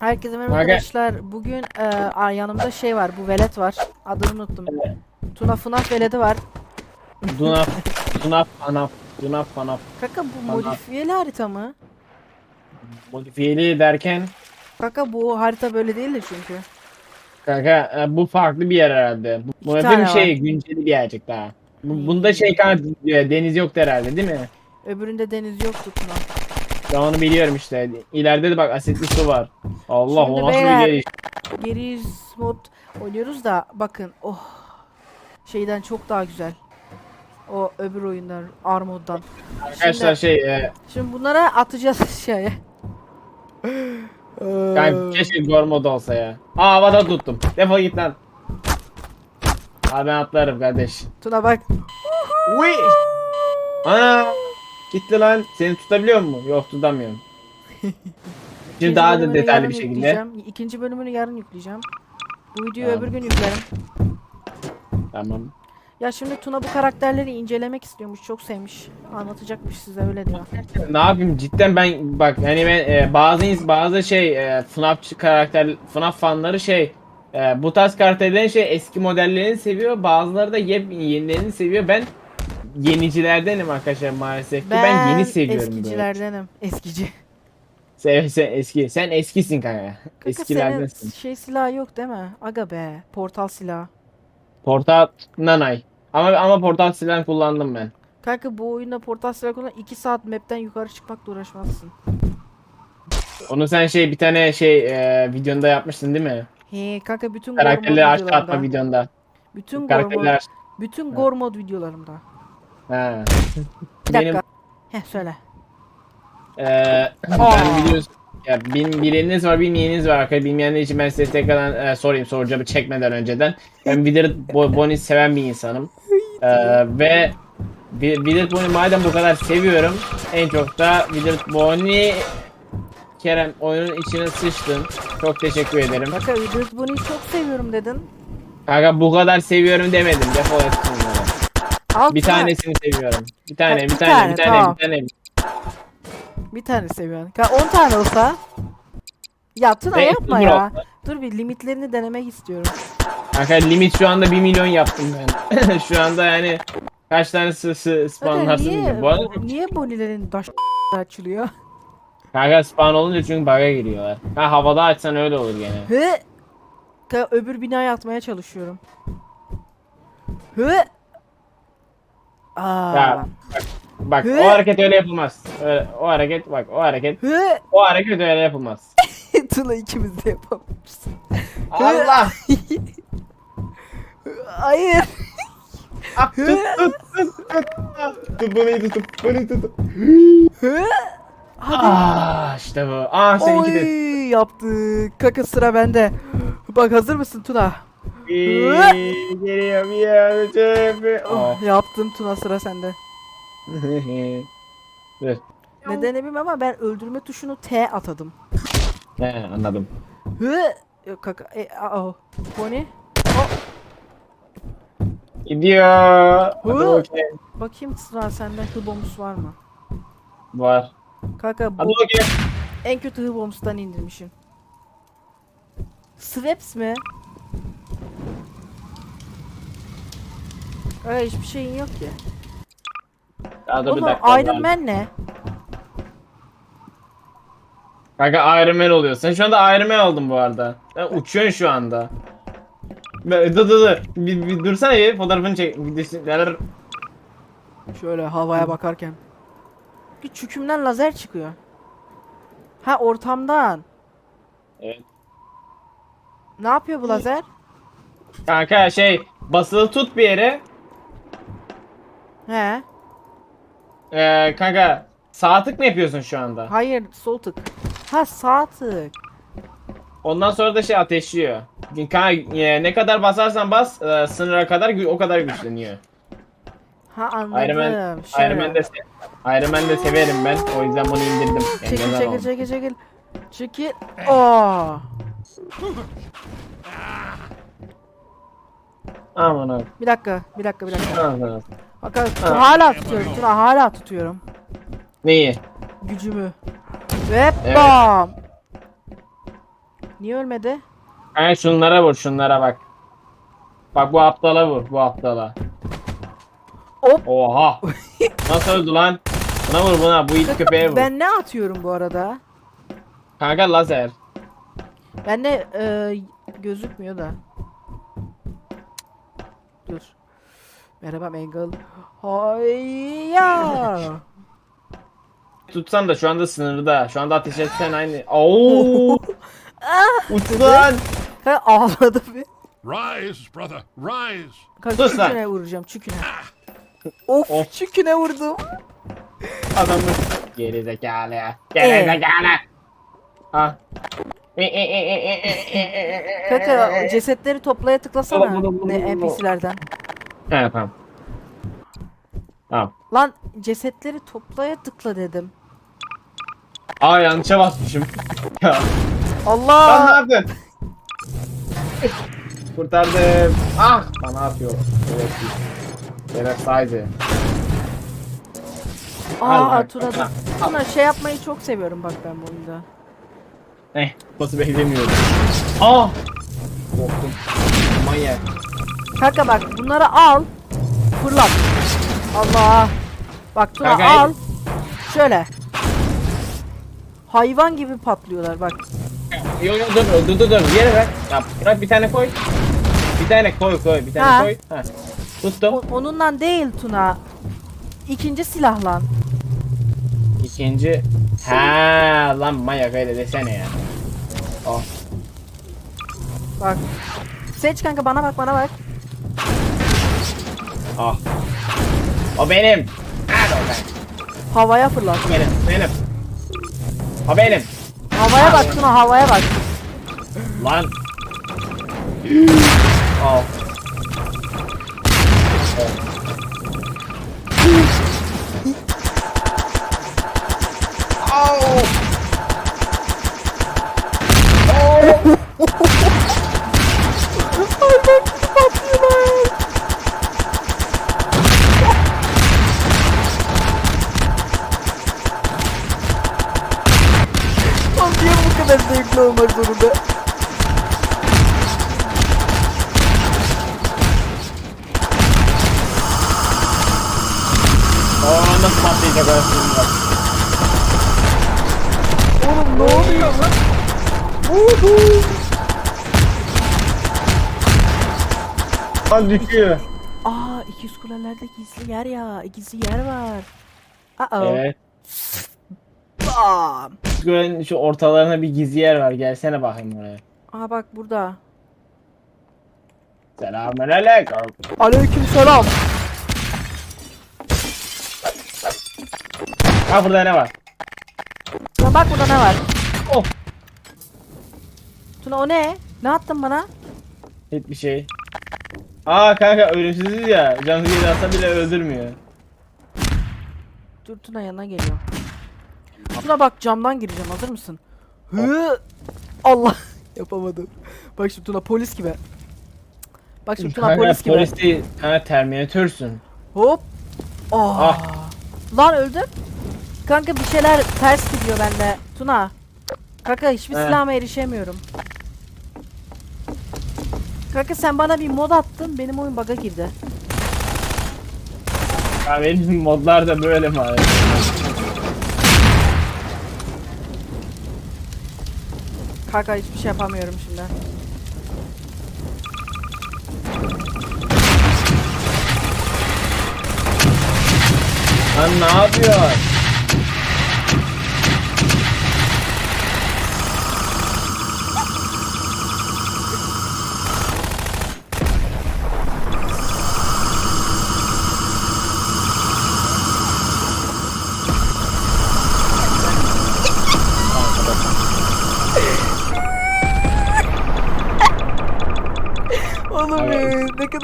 Herkese merhaba Aga. arkadaşlar. Bugün e, yanımda şey var. Bu velet var. Adını unuttum. Tuna FNAF veledi var. Dunaf, Dunaf, Anaf, Dunaf, Anaf. Kaka bu Tamam. modifiyeli harita mı? Modifiyeli derken Kaka bu harita böyle değildi çünkü. kanka e, bu farklı bir yer herhalde. Bu- bir var. şey günceli bir yercik daha. Hmm. Bunda şey kanka deniz yoktu herhalde değil mi? Öbüründe deniz yoktu Tuna. Ben onu biliyorum işte. İleride de bak asetli su var. Allah Şimdi o nasıl beyler- bir yer? Geriz mod oynuyoruz da bakın oh şeyden çok daha güzel. O öbür oyundan Armod'dan. Arkadaşlar şey e, Şimdi bunlara atacağız şeye. kanka keşke Gormod olsa ya. Aa havada tuttum. Defol git lan. Abi ben atlarım kardeş. Tuna bak. Uy! Ana! Gitti lan. Seni tutabiliyor mu? Yok tutamıyorum. Şimdi İkinci daha da bölümünü detaylı yarın bir şekilde. yükleyeceğim. İkinci bölümünü yarın yükleyeceğim. Bu videoyu Tamam. öbür gün yüklerim. Tamam. Ya şimdi Tuna bu karakterleri incelemek istiyormuş. Çok sevmiş. Anlatacakmış size öyle diyor. Ne yapayım cidden ben bak hani ben e, bazı ins- bazı şey e, FNAF karakter FNAF fanları şey e, bu tarz karakterlerin şey eski modellerini seviyor. Bazıları da yep yenilerini seviyor. Ben yenicilerdenim arkadaşlar maalesef ki. Ben, yeni seviyorum böyle. eskicilerdenim. Eskici. Sen, sen eski. Sen eskisin kanka. Kanka Eskilerdensin. senin şey silahı yok değil mi? Aga be. Portal silahı. Portal nanay. Ama ama portal silah kullandım ben. Kanka bu oyunda portal silah kullan 2 saat map'ten yukarı çıkmakla uğraşmazsın. Onu sen şey bir tane şey e, videonda yapmıştın değil mi? He kanka bütün Karakterleri aşağı atma videonda. Bütün gore mod, Karakterleri aşağı. bütün gore mod videolarımda. Ha. Bir Benim dakika. Heh söyle. Ee, ben biliyorsun ya bin, bileniniz var bilmeyeniniz var arkadaşlar bilmeyenler için ben size tekrardan e, sorayım soracağımı çekmeden önceden ben Wizard Bo- Bonnie seven bir insanım Ee, ve Wi- Wizard Bonnie madem bu kadar seviyorum en çok da Wizard Bonnie Kerem oyunun içine sıçtın çok teşekkür ederim Kanka Wizard Bunny'yi çok seviyorum dedin. kanka bu kadar seviyorum demedim defol et Alt bir tane- tanesini seviyorum bir tane bir bir tane tane, bir tane tamam. bir tane Bir tane seviyorsun. Kanka 10 tane olsa. Ya Tuna Ve yapma sıfır ya. olsa. Dur bir limitlerini denemek istiyorum. Kanka limit şu anda 1 milyon yaptım ben. şu anda yani kaç tane sı sı spawnlarsın niye, diye. Bu arada niye Bonnie'lerin daş açılıyor? kanka spawn olunca çünkü bug'a giriyorlar. Ha havada açsan öyle olur gene. Hı? Kanka öbür binaya atmaya çalışıyorum. Hı? Aa. Ya bak Hı? o hareket öyle yapılmaz. Öyle, o hareket bak o hareket Hı? o hareket öyle yapılmaz. Tuna ikimiz de yapamamışız. Allah! Hayır. Ah, tut tut tut tut. Ah, Tut bunu tut bunu tut. Hı? Hadi. Ah işte bu. Ah seninki de. Oy yaptık. Kaka sıra bende. Bak hazır mısın Tuna? Geliyor bir yerde. Oh, yaptım Tuna sıra sende. Dur. Nedeni bilmiyorum ama ben öldürme tuşunu T atadım. He anladım. Hı? Yok kaka. E, aa, Pony. Gidiyor. Hadi Hı? bakayım. Bakayım sıra sende hıbomus var mı? Var. Kaka Hadi bu bakayım. en kötü hıbomustan indirmişim. Sweps mi? Ay hiçbir şeyin yok ki. Daha dur bir Oğlum dakika. Iron Man ne? Kanka Iron Man oluyor. Sen şu anda Iron Man oldun bu arada. Sen uçuyorsun şu anda. Ben- Dur dur dur. Bir, bir dursana bir fotoğrafını çek. Videosunu- Şöyle havaya bakarken. Bir çükümden lazer çıkıyor. Ha ortamdan. Evet. Ne yapıyor bu lazer? Kanka şey basılı tut bir yere. He. Ee, kanka sağ tık mı yapıyorsun şu anda? Hayır sol tık. Ha sağ tık. Ondan sonra da şey ateşliyor. Kanka e, ne kadar basarsan bas e, sınıra kadar gü- o kadar güçleniyor. Ha anladım. Iron Man, Şöyle. Iron Man de se- Iron Man de severim ben. O yüzden bunu indirdim. Yani Çekil neden çekil çekil çekil. Çekil. Aa. Aman abi. Bir dakika, bir dakika, bir dakika. Aman abi. Hala tutuyorum. Tuna hala tutuyorum Neyi? gücümü. Ve Evet. bam. Niye ölmedi? Kanka şunlara vur şunlara bak. Bak bu aptala vur bu aptala. Hop. Oha. Nasıl öldü lan? Buna vur buna bu it köpeğe vur. Ben ne atıyorum bu arada? Kanka lazer. Ben de e, gözükmüyor da. Dur. Merhaba Mangle. Hayya. Tutsan da şu anda sınırda. Şu anda ateş etsen aynı. Oo! Uç lan! Ha, ağladı bir. Rise, brother, rise. Kanka Sus lan. çüküne vuracağım çüküne. Of, Of. çüküne vurdum. Adamı. Geri zekalı ya. Geri zekalı. Ha. Kanka cesetleri toplaya tıklasana. Oğlum, oğlum, Ne oğlum, oğlum. NPC'lerden. He tamam. Tamam. Lan cesetleri toplaya tıkla dedim. Aa yanlışa basmışım. ya. Lan ne Allah! yaptın? Kurtardım. Ah! Bana atıyor. Evet. Saydı. Al Aa al, da. al. Tuna şey yapmayı çok seviyorum bak ben bu oyunda. Eh, nasıl beklemiyorum. Ah! Korktum. Manyak. Kanka bak bunları al. Fırlat. Allah. Bak Tuna Kanka, al. Şöyle. Hayvan gibi patlıyorlar bak. Yo yo dur dur dur dur yere ver. Ya bırak bir tane koy. Bir tane koy koy bir tane Ha. koy. Ha. Tuttum. O- onunla değil Tuna. İkinci silahlan. İkinci. Ha lan manyak öyle desene ya. Oh. Bak. Seç kanka bana bak bana bak. Ah. O benim. Hadi o ben. Havaya fırlat. Benim. Benim. O benim. Havaya bak Tuna havaya bak. Lan. Oh. Oğlum kadar zevkli olmak zorunda? O nasıl patlayacak orası? bak. Oğlum ne oluyor lan? Lan düşüyor. Aa 200 kulelerde gizli yer ya. Gizli yer var. Aa. Evet. Bam. Şu, şu ortalarına bir gizli yer var. Gelsene bakayım oraya. Aa bak burada. Selamünaleyküm. Aleyküm selam. Ha burada ne var? Tuna bak burada ne var. Oh. Tuna o ne? Ne attın bana? Hiçbir şey. Aa kanka ölümsüzüz ya. Canı geri atsa bile öldürmüyor. Dur Tuna yanına geliyor. Tuna bak camdan gireceğim hazır mısın? Hı. Allah yapamadım. Bak şimdi Tuna polis gibi. Bak şimdi Tuna Kanka polis gibi. polis değil. Kanka terminatörsün. Hop. Oh. Ah. Lan öldüm. Kanka bir şeyler ters gidiyor bende. Tuna. Kanka hiçbir He. silahıma erişemiyorum. Kanka sen bana bir mod attın benim oyun bug'a girdi. Ya benim modlar da böyle maalesef. Kanka hiçbir şey yapamıyorum şimdi. Lan ne yapıyor?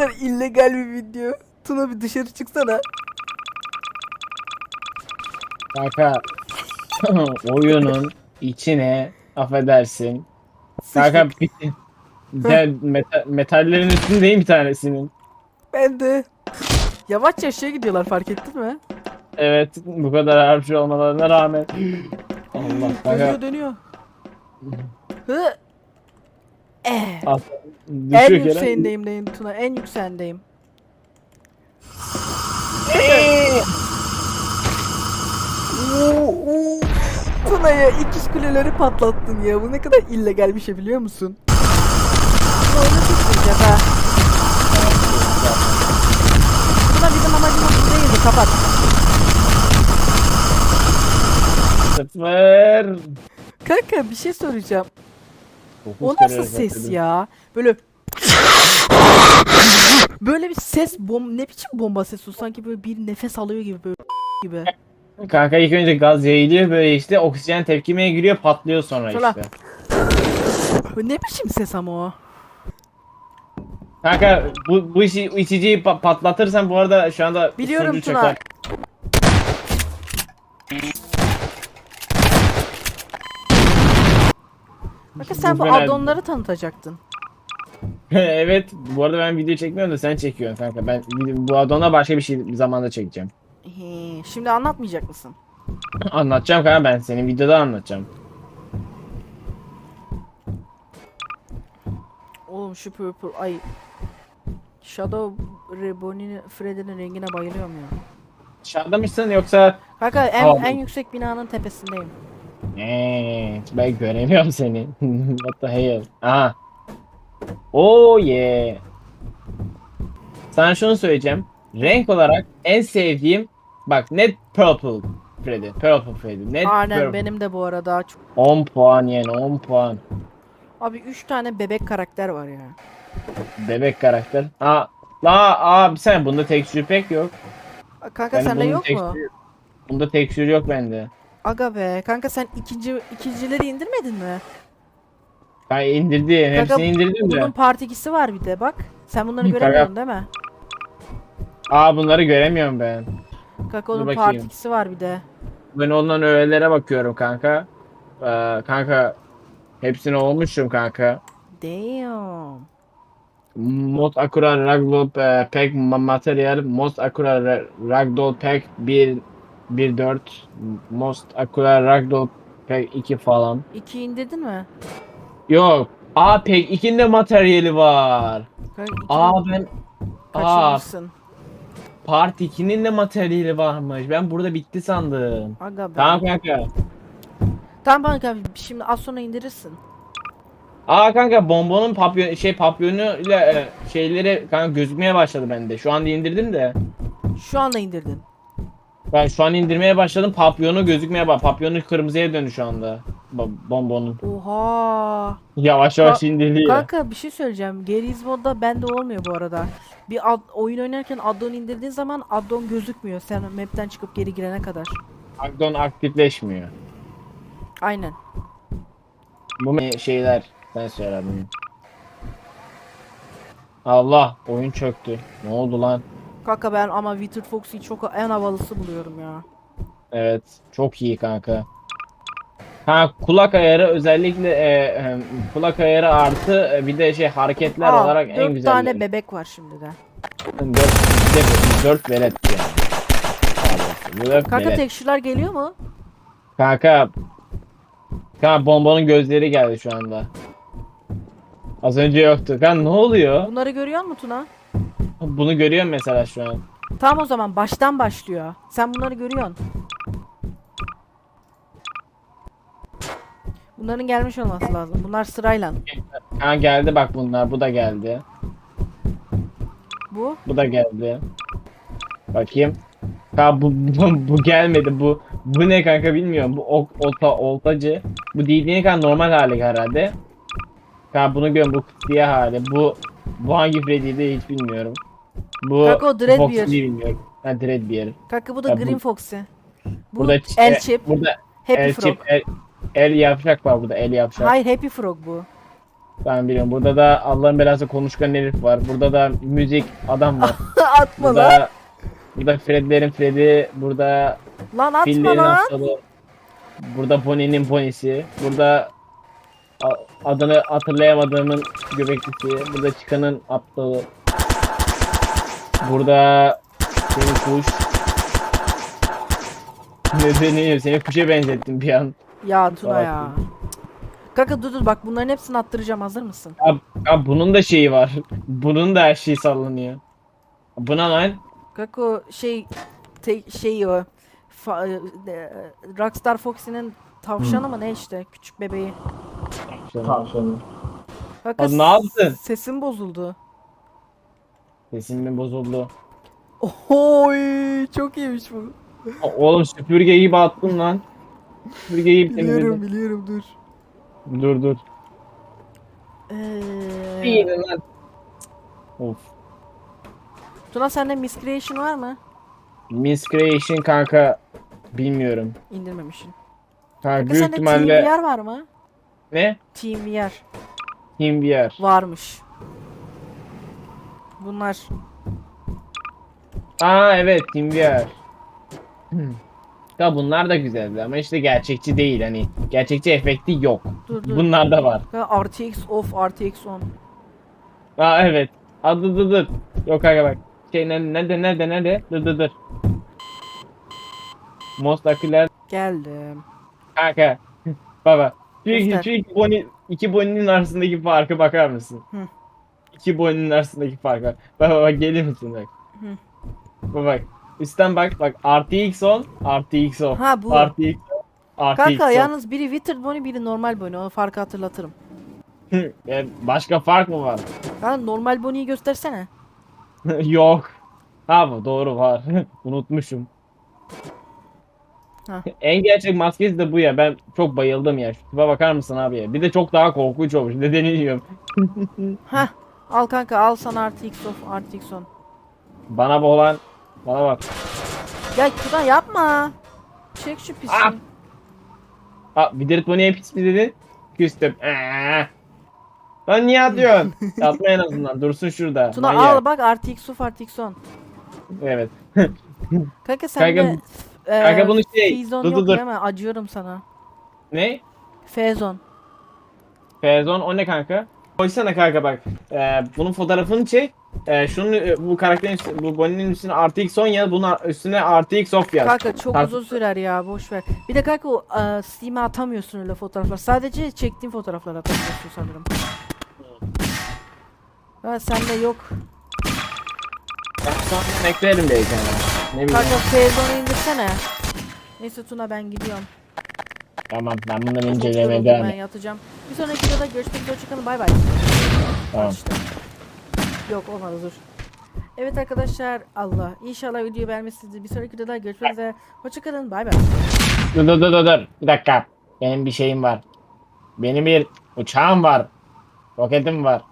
Kadar illegal bir video. Tuna bir dışarı çıksana. Kanka oyunun içine affedersin. Kanka bir, de meta, metallerin üstündeyim bir tanesinin. Ben de. Yavaşça aşağı gidiyorlar fark ettin mi? Evet bu kadar harcı olmalarına rağmen. Allah Dönüyor kanka dönüyor. Hı. Eh. At- En Kerem. yükseğindeyim deyim Tuna. En yükseğindeyim. Tuna'ya ikiz kuleleri patlattın ya. Bu ne kadar illegal bir şey biliyor musun? Tuna oyunu tutmayacağız ha. Tuna bizim amacımız bu değildi. Kapat. Sıfır. Kanka bir şey soracağım. O nasıl ses ya? Böyle Böyle bir ses bom ne biçim bomba sesi sanki böyle bir nefes alıyor gibi böyle gibi. Kanka ilk önce gaz yayılıyor böyle işte oksijen tepkimeye giriyor patlıyor sonra Şöyle. işte. Ne biçim ses ama o? Kanka bu, bu işi içiciyi pa- patlatırsan bu arada şu anda Biliyorum sunucu Tuna. Kanka sen bu Muhtemelen- addonları tanıtacaktın. evet bu arada ben video çekmiyorum da sen çekiyorsun kanka. Ben bu adona başka bir şey zamanda çekeceğim. He, şimdi anlatmayacak mısın? Anlatacağım kanka ben senin videoda anlatacağım. Oğlum şu purple ay Shadow Rebon'in Freddy'nin rengine bayılıyorum ya. Dışarıda mısın yoksa Kanka en, Tamam. en yüksek binanın tepesindeyim. Eee, ben göremiyorum seni. What the hell? Aha. Oh yeah. Sana şunu söyleyeceğim. Renk olarak en sevdiğim bak net purple Freddy. Purple Freddy. Net Aynen purple. benim de bu arada çok 10 puan yani 10 puan. Abi 3 tane bebek karakter var ya. Bebek karakter. Aa, la aa bir saniye bunda tekstür pek yok. Kanka Yani sende yok mu? Bunda tekstür yok bende. Aga be. Kanka sen ikinci ikincileri indirmedin mi? Ben indirdim. Kanka, Hepsini indirdim de. Bunun part 2'si var bir de bak. Sen bunları göremiyorsun değil mi? Aa bunları göremiyorum ben. Kanka onun part bakayım. 2'si var bir de. Ben ondan öğelere bakıyorum kanka. Ee, kanka hepsini olmuşum kanka. Damn. Most Acura Ragdoll e, Pack ma- Material Most Acura Ra- Ragdoll Pack 1 1.4 Most Acura Ragdoll Pack 2 falan. 2 indirdin mi? Yok. Aa Pack 2'nin de materyali var. İki Aa ben Aa. Part 2'nin de materyali varmış. Ben burada bitti sandım. Aga be. Tamam kanka. Tamam kanka şimdi az sonra indirirsin. Aa kanka bonbonun papyon şey papyonu ile e, şeyleri kanka gözükmeye başladı bende. Şu anda indirdim de. Şu anda indirdin. Ben şu an indirmeye başladım. Papyonu gözükmeye bak. Papyonu kırmızıya döndü şu anda. Bonbonun. Oha. Yavaş yavaş Ka- indiriliyor. Kanka bir şey söyleyeceğim. Geriz modda bende olmuyor bu arada. Bir ad- oyun oynarken addon indirdiğin zaman addon gözükmüyor. Sen map'ten çıkıp geri girene kadar. Addon aktifleşmiyor. Aynen. Bu me- şeyler. Sen söyle bunu. Allah oyun çöktü. Ne oldu lan? Kanka ben ama Wither Fox'u çok en havalısı buluyorum ya. Evet. Çok iyi kanka. Ha kulak ayarı özellikle e, e, kulak ayarı artı e, bir de şey hareketler Aa, olarak en güzel. tane bebek var şimdi de. 4 4 velet yani. Dört Kanka velet. tekstürler geliyor mu? Kanka Kanka bombanın gözleri geldi şu anda. Az önce yoktu. Kanka ne oluyor? Bunları görüyor musun Tuna? Bunu görüyorum mesela şu an. Tamam o zaman baştan başlıyor. Sen bunları görüyorsun. Bunların gelmiş olması lazım. Bunlar sırayla. Ha geldi bak bunlar. Bu da geldi. Bu. Bu da geldi. Bakayım. Ha bu, bu, bu gelmedi. Bu bu ne kanka bilmiyorum. Bu ok, olta, oltacı. Bu dediğin kanka normal hali herhalde. Ha bunu görüyorum. Bu kıtlıya hali. Bu bu hangi Freddy'di hiç bilmiyorum. Bu Kanka o. Foxy'yi bilmiyorum. Ha Dreadbeard. Kanka bu da Ya bu- Green Foxy. Bu Burada El Chip. Burada Happy el Frog. chip, el, el yapacak var burada. El yapacak. Hayır Happy Frog bu. Ben biliyorum. Burada da Allah'ın belası konuşkan herif var. Burada da müzik adam var. atma lan. burada burada Fred'lerin Fred'i, burada Lan atma Fillerin lan. aptalı. Burada Pony'nin ponisi. Burada a- adını hatırlayamadığımın göbeklisi. Burada çıkanın aptalı. Burada senin kuş. Ne deniyor? Seni kuşa benzettim bir an. Ya Tuna ya. Kanka dur dur bak bunların hepsini attıracağım hazır mısın? Ya, ya bunun da şeyi var. Bunun da her şeyi sallanıyor. Buna lan. Kanka o şey te, şey o fa, e, Rockstar Foxy'nin tavşanı mı ne işte küçük bebeği. Tavşanı. Kanka Abi ne yaptın? Sesim bozuldu. Sesim mi bozuldu? Oy çok iyiymiş bu. Oğlum süpürge gibi attın lan. Süpürge gibi Biliyorum temizledin. biliyorum dur. Dur dur. Ee, İyi lan. Of. Tuna sende Miscreation var mı? Miscreation kanka bilmiyorum. İndirmemişsin. Kanka Kanka büyük sende ihtimalle TeamVR var mı? ne? TeamVR TeamVR. varmış. Bunlar Aa evet TeamVR. Hmm. Ya bunlar da güzeldi ama işte gerçekçi değil hani gerçekçi efekti yok. dur dur. Bunlar da var. RTX off, RTX on. Aa evet. Dur dur dur. Yok kanka bak. Şey ne- nerede nerede nerede? Dur dur dur. Most aküler Geldim. kanka. Baba. Şu iki, boni, iki boninin arasındaki farkı bakar mısın? Hı. İki boninin arasındaki farkı. Baba bak gelir misin bak. Hı. Baba bak. Üstten bak bak RTX on, RTX off. Ha, bu. RTX on, RTX Kanka yalnız biri Withered Bonnie biri normal Bonnie. O farkı hatırlatırım. Ya başka fark mı var? Kanka normal Bonnie'yi göstersene. Yok. Ha bu doğru var. Unutmuşum. Ha. En gerçek maskesi de bu ya. Ben çok bayıldım ya. Şu tipe bakar mısın abi ya? Bir de çok daha korkunç olmuş. Nedeni bilmiyorum. Hah. Al kanka al sana RTX off, RTX on. Bana bu olan bana bak. Ya Tuna yapma. Çek şu pisi. Ah! Ha Vidirit bu niye pis mi dedi? Küstüm. Ee. Lan niye atıyorsun? Atma en azından. Dursun şurada. Tuna Manyak. al bak RTX off, RTX on. Evet. Kanka sen Kanka de e, kanka bunu şey- Fizon dur, dur, yok dur. değil mi? Acıyorum sana. Ne? Fezon. Fezon o ne kanka? Koysana kanka bak. Ee, bunun fotoğrafını çek. Ee, şunun e, bu karakterin bu Bonnie'nin üstüne RTX 10 yaz. Bunun üstüne RTX off yaz. Kanka çok Kanka- uzun sürer ya boş ver. Bir de kanka o e, Steam'e atamıyorsun öyle fotoğraflar. Sadece çektiğin fotoğrafları atabiliyorsun sanırım. Ha sende yok. Ben sonra eklerim belki ama. Ne bileyim. Kanka Fezon'u indirsene. Neyse Tuna ben gidiyorum. Tamam ben bunları incelemeye devam ben yatacağım. Bir sonraki videoda görüşmek üzere hoşçakalın bay bay. Tamam. İşte. Yok olmadı dur. Evet arkadaşlar Allah inşallah videoyu beğenmişsinizdir. Bir sonraki videoda görüşmek üzere. Hoşçakalın bay bay. Dur dur dur dur dur. Bir dakika. Benim bir şeyim var. Benim bir uçağım var. Roketim var.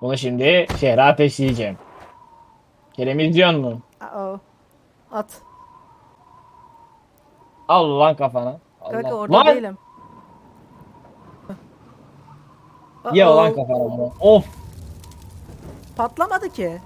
Bunu şimdi şehre ateşleyeceğim. Kerem izliyor mu? Uh-oh. At. Al lan kafana. Kanka orada lan! değilim. Ye Uh-oh. lan kafana. Of. Patlamadı ki.